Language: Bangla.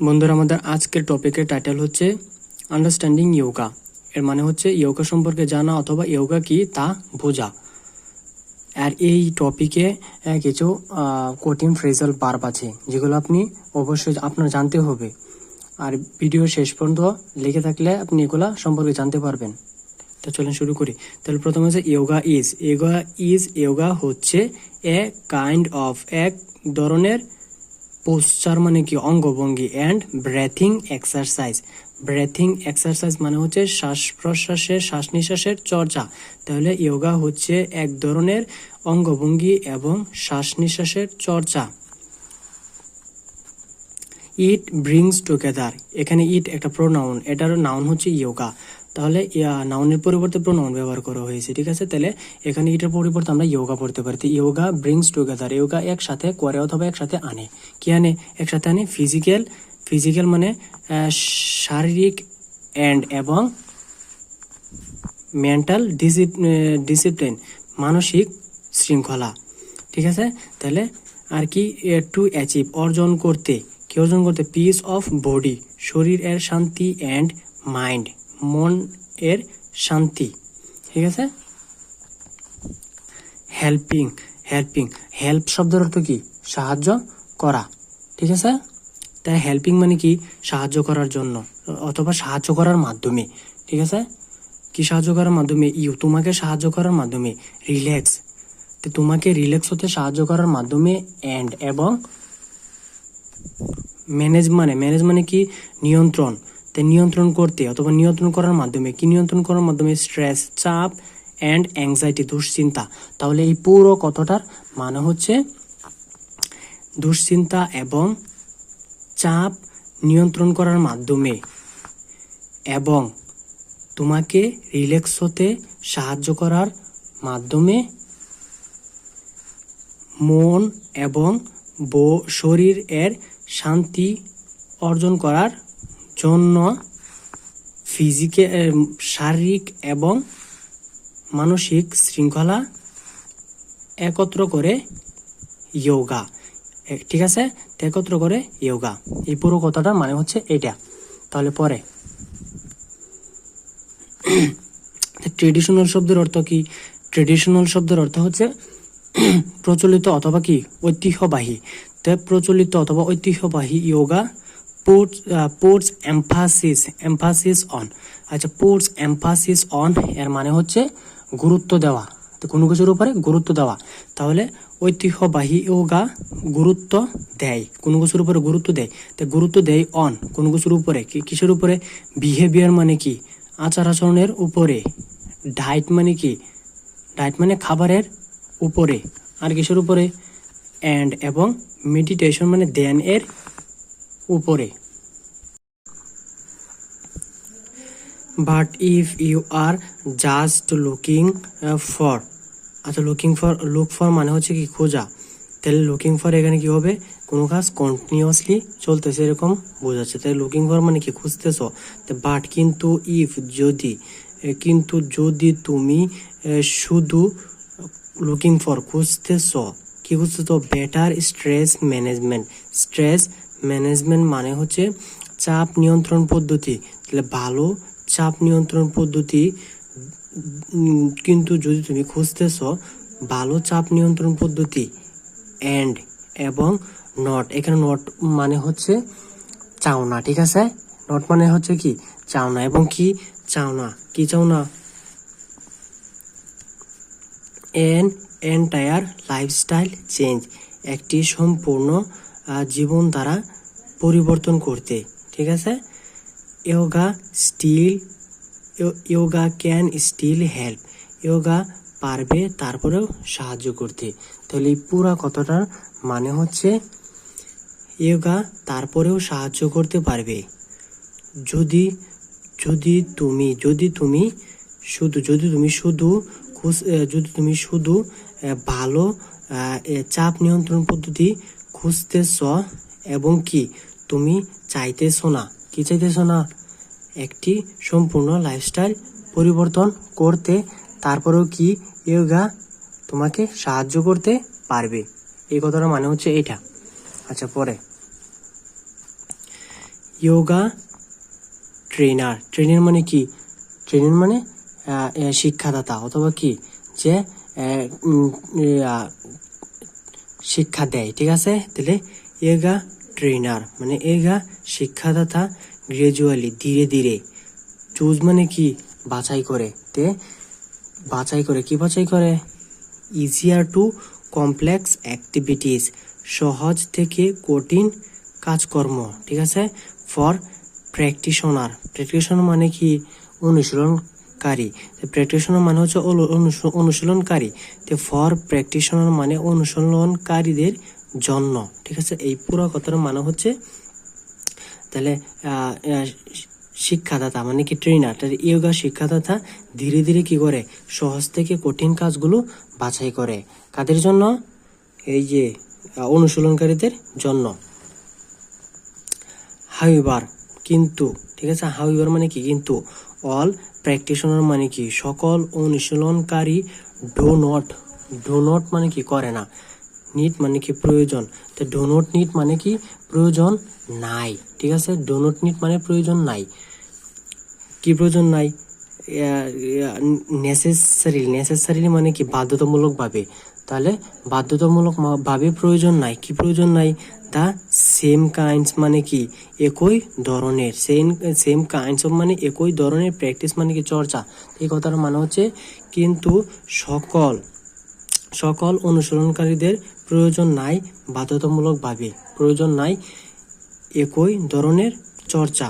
বন্ধুরা, আমাদের আজকের টপিকের টাইটেল হচ্ছে আন্ডারস্ট্যান্ডিং ইয়োগা এর মানে হচ্ছে ইয়োগা সম্পর্কে জানা অথবা ইয়োগা কি তা বোঝা। আর এই টপিকে কিছু কঠিন ফ্রেজাল বার্ব আছে, যেগুলো আপনি অবশ্যই আপনার জানতে হবে। আর ভিডিও শেষ পর্যন্ত লিখে থাকলে আপনি এগুলা সম্পর্কে জানতে পারবেন। তো চলুন শুরু করি। তাহলে প্রথমে হচ্ছে yoga is yoga is yoga হচ্ছে এ কাইন্ড অফ এক ধরনের পোস্টার মানে কি? অঙ্গভঙ্গি and breathing exercise breathing exercise মানে হচ্ছে শ্বাস প্রশ্বাসের, শ্বাস নিঃশ্বাসের চর্চা। তাহলে ইয়োগা হচ্ছে এক ধরনের অঙ্গভঙ্গি এবং শ্বাস নিঃশ্বাসের চর্চা। ইট ব্রিংস টুগেদার এখানে ইট একটা প্রোনাউন এটার নাউন হচ্ছে ইয়োগা তাহলে নাউনের পরিবর্তে প্রোনাউন ব্যবহার করা হয়েছে, ঠিক আছে? তাহলে এখানে এটার পরিবর্তে আমরা ইয়োগা পড়তে পারি। ইয়োগা ব্রিংস টুগেদার ইয়োগা একসাথে করে অথবা একসাথে আনে। কি আনে? একসাথে আনে ফিজিক্যাল ফিজিক্যাল মানে শারীরিক অ্যান্ড এবং মেন্টাল ডিসিপ্লিন মানসিক শৃঙ্খলা, ঠিক আছে? তাহলে আর কি টু অ্যাচিভ অর্জন করতে। কি অর্জন করতে? পিস অফ বডি শরীর এর শান্তি অ্যান্ড মাইন্ড মন এর শান্তি। ঠিক আছে? হেল্পিং হেল্পিং হেল্প শব্দের অর্থ কি? সাহায্য করা। ঠিক আছে? তাই হেল্পিং মানে কি? সাহায্য করার জন্য, অথবা সাহায্য করার মাধ্যমে। ঠিক আছে? কি সাহায্য করার মাধ্যমে? ইউ, তোমাকে সাহায্য করার মাধ্যমে। রিল্যাক্স তোমাকে রিল্যাক্স হতে সাহায্য করার মাধ্যমে অ্যান্ড এবং ম্যানেজ মানে ম্যানেজ মানে কি? নিয়ন্ত্রণ। নিয়ন্ত্রণ করতে অথবা নিয়ন্ত্রণ করার মাধ্যমে কি নিয়ন্ত্রণ করার মাধ্যমে স্ট্রেস, চাপ অ্যান্ড অ্যাংজাইটি দুশ্চিন্তা। তাহলে এই পুরো কথাটার মানে হচ্ছে দুশ্চিন্তা এবং চাপ নিয়ন্ত্রণ করার মাধ্যমে এবং তোমাকে রিল্যাক্স হতে সাহায্য করার মাধ্যমে মন এবং শরীর এর শান্তি অর্জন করার জন্য ফিজিকে শারীরিক এবং মানসিক শৃঙ্খলা একত্র করে যোগা ঠিক আছে? একত্র করে যোগা এই পুরো কথাটা মানে হচ্ছে এটা। তাহলে পরে। ট্রেডিশনাল শব্দের অর্থ কি? ট্রেডিশনাল শব্দের অর্থ হচ্ছে প্রচলিত অথবা কি? ঐতিহ্যবাহী। তো প্রচলিত অথবা ঐতিহ্যবাহী puts puts emphasis emphasis on আচ্ছা পুটস এমফাসিস অন এর মানে হচ্ছে গুরুত্ব দেওয়া। তো কোনো কিছুর উপরে গুরুত্ব দেওয়া। তাহলে ঐতিহ্যবাহী ইয়োগা গুরুত্ব দেয়। কোনো কিছুর উপরে গুরুত্ব দেয়। তো গুরুত্ব দেয় অন কোনো কিছুর উপরে। কিসের উপরে? বিহেভিয়ার মানে কি? আচার আচরণের উপরে। ডায়েট মানে কি? ডায়েট মানে খাবারের উপরে। আর কিসের উপরে? অ্যান্ড এবং মেডিটেশন মানে ধ্যান এর উপরে। But if you are just looking for আচ্ছা লুকিং ফর লুক ফর মানে হচ্ছে কি খোঁজা। তাহলে লুকিং ফর এখানে কি হবে? কোনো কাজ কন্টিনিউয়াসলি চলতেছে এরকম বোঝাচ্ছে। তাই লুকিং ফর মানে কি খুঁজতেছ? বাট কিন্তু ইফ যদি কিন্তু যদি তুমি শুধু লুকিং ফর খুঁজতেছ, কি খুঁজতেছ? Better stress management stress management মানে হচ্ছে চাপ নিয়ন্ত্রণ পদ্ধতি। তাহলে ভালো চাপ নিয়ন্ত্রণ পদ্ধতি কিন্তু যদি তুমি খুঁজতেছ, ভালো চাপ নিয়ন্ত্রণ পদ্ধতি অ্যান্ড এবং নট এখানে নট মানে হচ্ছে চাওনা, ঠিক আছে? নট মানে হচ্ছে কি? চাওনা, এবং কি? চাওনা কি চাওনা? এন এন্টায়ার লাইফস্টাইল চেঞ্জ একটি সম্পূর্ণ জীবন দ্বারা পরিবর্তন করতে, ঠিক আছে? Yoga still yoga can still help. Yoga পারবে, তারপরেও সাহায্য করতে। তাহলে এই পুরা কথাটার মানে হচ্ছে, ইয়োগা তারপরেও সাহায্য করতে পারবে। যদি যদি তুমি যদি তুমি শুধু, যদি তুমি শুধু যদি তুমি শুধু ভালো চাপ নিয়ন্ত্রণ পদ্ধতি খুঁজতেছ, এবং কি? তুমি চাইতেছ না। কি চাইতেছ না? একটি সম্পূর্ণ লাইফস্টাইল পরিবর্তন করতে, তারপরেও কি ইয়োগা তোমাকে সাহায্য করতে পারবে? এই কথাটা মানে হচ্ছে এটা আচ্ছা পরে। ইয়োগা ট্রেনার ট্রেনার মানে কি? ট্রেনার মানে শিক্ষাদাতা অথবা কি? যে শিক্ষা দেয়, ঠিক আছে? তাহলে এগা ট্রেনার মানে এগা শিক্ষাদাতা গ্রাজুয়ালি ধীরে ধীরে। চুজ মানে কি? বাছাই করে, তে বাছাই করে, কি বাছাই করে? ইজিয়ার টু কমপ্লেক্স অ্যাক্টিভিটিস সহজ থেকে কঠিন কাজকর্ম, ঠিক আছে? ফর প্র্যাকটিশনার প্র্যাকটিশনার মানে কি? অনুশীলনকারী। প্র্যাকটিশনার মানে হচ্ছে অনু- অনুশীলনকারী। তো ফর প্র্যাকটিশনার মানে অনুশীলনকারীদের জন্য, ঠিক আছে? এই পুরো কথার মানে হচ্ছে, তাহলে শিক্ষাদাতা মানে কি ট্রেনার তাহলে ইয়োগা শিক্ষাদাতা ধীরে ধীরে কি করে? সহজ থেকে কঠিন কাজগুলো বাছাই করে। কাদের জন্য? এই যে অনুশীলনকারীদের জন্য। হাউইবার কিন্তু, ঠিক আছে? হাউইবার মানে কি? কিন্তু অল প্র্যাকটিশনার মানে কি? সকল অনুশীলনকারী ডো নট ডো নট মানে কি? করে না। নিট মানে কি প্রয়োজন? তো ডো নট মানে কি প্রয়োজন নাই, ঠিক আছে? ডো নট মানে প্রয়োজন নাই। কি প্রয়োজন নাই? নেসেসারি নেসেসারি মানে কি বাধ্যতামূলকভাবে তাহলে বাধ্যতামূলকভাবে প্রয়োজন নাই। কি প্রয়োজন নাই? দা সেম কাইন্ডস মানে কি একই ধরনের সেম সেম কাইন্ডস মানে একই ধরনের প্র্যাকটিস মানে কি চর্চা। এই কথার মানে হচ্ছে কিন্তু সকল সকল অনুসরণকারীদের প্রয়োজন নাই বাধ্যতামূলকভাবে। প্রয়োজন নাই একই ধরনের চর্চা।